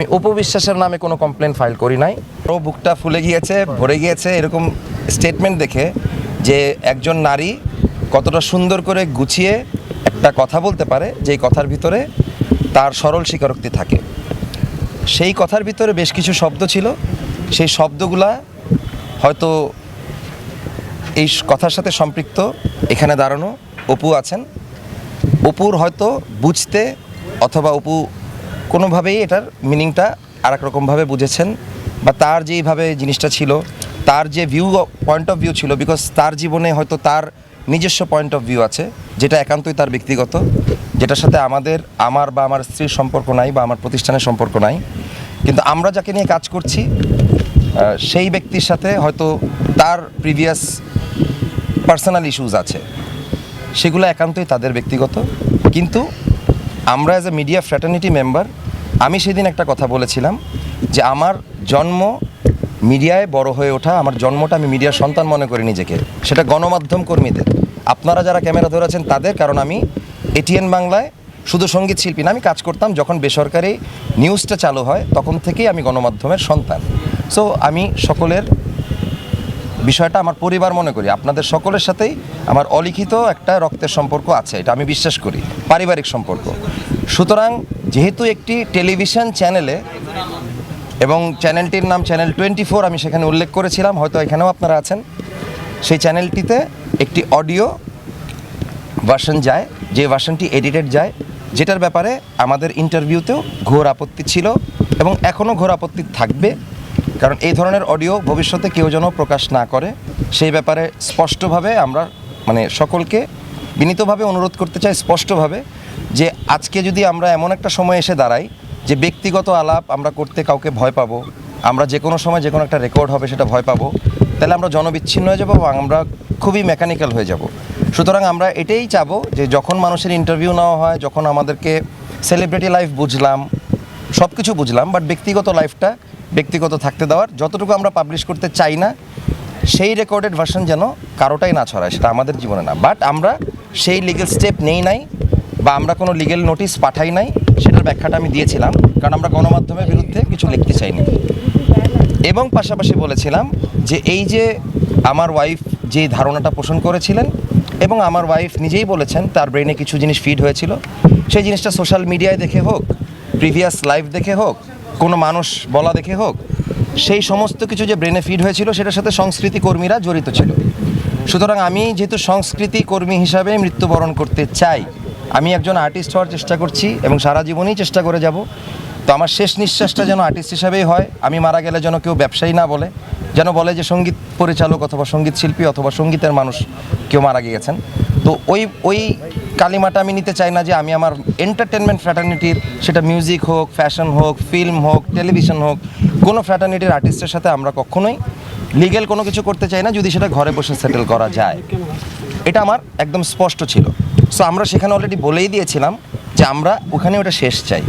আমি উপবিশ্বাসের নামে কোনো কমপ্লেন ফাইল করি নাই। ও বুকটা ফুলে গিয়েছে, ভরে গিয়েছে, এরকম স্টেটমেন্ট দেখে যে একজন নারী কতটা সুন্দর করে গুছিয়ে একটা কথা বলতে পারে, যেই কথার ভিতরে তার সরল স্বীকারোক্তি থাকে। সেই কথার ভিতরে বেশ কিছু শব্দ ছিল। সেই শব্দগুলা হয়তো এই কথার সাথে সম্পৃক্ত এখানে দাঁড়ানো। অপু আছেন। অপুর হয়তো বুঝতে অথবা অপু কোনোভাবেই এটার মিনিংটা আর এক রকমভাবে বুঝেছেন বা তার যেইভাবে জিনিসটা ছিল, তার যে ভিউ পয়েন্ট অফ ভিউ ছিল বিকজ তার জীবনে হয়তো তার নিজস্ব পয়েন্ট অফ ভিউ আছে, যেটা একান্তই তার ব্যক্তিগত, যেটার সাথে আমাদের, আমার বা আমার স্ত্রীর সম্পর্ক নাই বা আমার প্রতিষ্ঠানের সম্পর্ক নাই। কিন্তু আমরা যাকে নিয়ে কাজ করছি সেই ব্যক্তির সাথে হয়তো তার প্রিভিয়াস পার্সোনাল ইস্যুজ আছে। সেগুলো একান্তই তাদের ব্যক্তিগত। কিন্তু আমরা as a media fraternity member আমি সেদিন একটা কথা বলেছিলাম যে আমার জন্ম মিডিয়ায় বড় হয়ে ওঠা, আমার জন্মটা আমি মিডিয়ার সন্তান মনে করি নিজেকে। সেটা গণমাধ্যম কর্মীদের। আপনারা যারা ক্যামেরা ধরেছেন তাদের, কারণ আমি এটিএন বাংলায় শুধু সংগীত শিল্পী না, আমি কাজ করতাম যখন বেসরকারি নিউজটা চালু হয়, তখন থেকেই আমি গণমাধ্যমের সন্তান। সো আমি সকলের বিষয়টা আমার পরিবার মনে করি, আপনাদের সকলের সাথেই আমার অলিখিত একটা রক্তের সম্পর্ক আছে, এটা আমি বিশ্বাস করি, পারিবারিক সম্পর্ক। সুতরাং যেহেতু একটি টেলিভিশন চ্যানেলে এবং চ্যানেলটির নাম চ্যানেল টোয়েন্টি ফোর আমি সেখানে উল্লেখ করেছিলাম, হয়তো এখানেও আপনারা আছেন, সেই চ্যানেলটিতে একটি অডিও ভার্সন যায়, যে ভার্সনটি এডিটেড যায়, যেটার ব্যাপারে আমাদের ইন্টারভিউতেও ঘোর আপত্তি ছিল এবং এখনও ঘোর আপত্তি থাকবে। কারণ এই ধরনের অডিও ভবিষ্যতে কেউ যেন প্রকাশ না করে, সেই ব্যাপারে স্পষ্টভাবে আমরা মানে সকলকে বিনীতভাবে অনুরোধ করতে চাই স্পষ্টভাবে যে আজকে যদি আমরা এমন একটা সময় এসে দাঁড়াই যে ব্যক্তিগত আলাপ আমরা করতে কাউকে ভয় পাবো, আমরা যে কোনো সময় যে কোনো একটা রেকর্ড হবে সেটা ভয় পাবো, তাহলে আমরা জনবিচ্ছিন্ন হয়ে যাব এবং আমরা খুবই মেকানিক্যাল হয়ে যাব। সুতরাং আমরা এটাই চাবো যে যখন মানুষের ইন্টারভিউ নেওয়া হয়, যখন আমাদেরকে সেলিব্রিটি লাইফ বুঝলাম সব কিছু বুঝলাম বাট ব্যক্তিগত লাইফটা ব্যক্তিগত থাকতে দেওয়ার, যতটুকু আমরা পাবলিশ করতে চাই না, সেই রেকর্ডেড ভার্সন যেন কারোটাই না ছড়ায়, সেটা আমাদের জীবনে না। বাট আমরা সেই লিগেল স্টেপ নেই নাই, বা আমরা কোনো লিগেল নোটিশ পাঠাই নাই, সেটার ব্যাখ্যাটা আমি দিয়েছিলাম, কারণ আমরা গণমাধ্যমের বিরুদ্ধে কিছু লিখতে চাইনি। এবং পাশাপাশি বলেছিলাম যে এই যে আমার ওয়াইফ যে ধারণাটা পোষণ করেছিলেন, এবং আমার ওয়াইফ নিজেই বলেছেন, তার ব্রেনে কিছু জিনিস ফিড হয়েছিল, সেই জিনিসটা সোশ্যাল মিডিয়ায় দেখে হোক প্রিভিয়াস লাইভ দেখে হোক কোনো মানুষ বলা দেখে হোক, সেই সমস্ত কিছু যে ব্রেনে ফিড হয়েছিল, সেটার সাথে সংস্কৃতি কর্মীরা জড়িত ছিল। সুতরাং আমি যেহেতু সংস্কৃতি কর্মী হিসাবে মৃত্যুবরণ করতে চাই, আমি একজন আর্টিস্ট হওয়ার চেষ্টা করছি এবং সারা জীবনই চেষ্টা করে যাব। তো আমার শেষ নিঃশ্বাসটা যেন আর্টিস্ট হিসাবেই হয়, আমি মারা গেলে যেন কেউ ব্যবসায়ী না বলে, যেন বলে যে সংগীত পরিচালক অথবা সংগীত শিল্পী অথবা সঙ্গীতের মানুষ কেউ মারা গিয়েছেন। তো ওই ওই কালিমাটা আমি নিতে চাই না যে আমি আমার এন্টারটেনমেন্ট ফ্র্যাটার্নিটির সেটা মিউজিক হোক ফ্যাশন হোক ফিল্ম হোক টেলিভিশন হোক, কোনো ফ্র্যাটার্নিটির আর্টিস্টের সাথে আমরা কখনোই লিগেল কোনো কিছু করতে চাই না যদি সেটা ঘরে বসে সেটেল করা যায়। এটা আমার একদম স্পষ্ট ছিল। সো আমরা সেখানে অলরেডি বলেই দিয়েছিলাম যে আমরা ওখানে ওটা শেষ চাই।